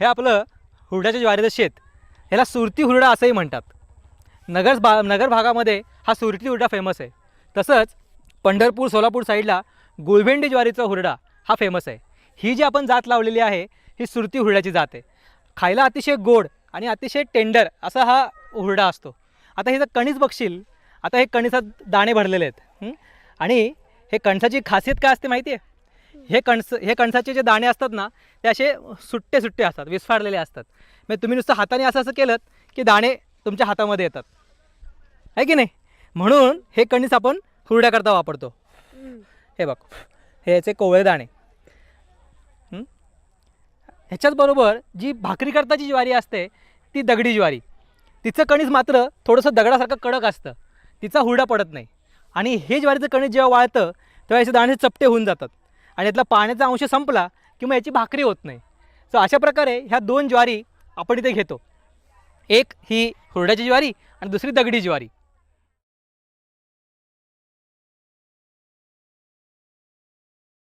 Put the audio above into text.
हे आपलं हुरड्याच्या ज्वारीचं शेत. ह्याला सुरती हुरडा असंही म्हणतात. नगर भा नगर भागामध्ये हा सुरती हुरडा फेमस आहे. तसंच पंढरपूर सोलापूर साईडला गुळभेंडी ज्वारीचा हुरडा हा फेमस आहे. ही जी आपण जात लावलेली आहे ही सुरती हुरड्याची जात आहे. खायला अतिशय गोड आणि अतिशय टेंडर असा हा हुरडा असतो. आता हे जर कणीस बघशील आता हे कणीसात दाणे भरलेले आहेत. आणि हे कणसाची खासियत काय असते माहिती आहे हे कणस हे कणसाचे जे दाणे असतात ना ते असे सुट्टे सुट्टे असतात विस्फारलेले असतात. म्हणजे तुम्ही नुसतं हाताने असं असं केलं की दाणे तुमच्या हातामध्ये येतात. आहे की नाही? म्हणून हे कणीस आपण हुरड्याकरता वापरतो. हे बघ हे याचे कोवळे दाणे. ह्याच्याचबरोबर जी भाकरीकरताची ज्वारी असते ती दगडी ज्वारी. तिचं कणीस मात्र थोडंसं दगडासारखं कडक असतं. तिचा हुरडा पडत नाही. आणि हे ज्वारीचं कणीस जेव्हा वाळतं तेव्हा याचे दाणे चपटे होऊन जातात. आणि यातला पाण्याचा अंश संपला की मग याची भाकरी होत नाही. सो अशा प्रकारे ह्या दोन ज्वारी आपण इथे घेतो. एक ही हुरड्याची ज्वारी आणि दुसरी दगडी ज्वारी.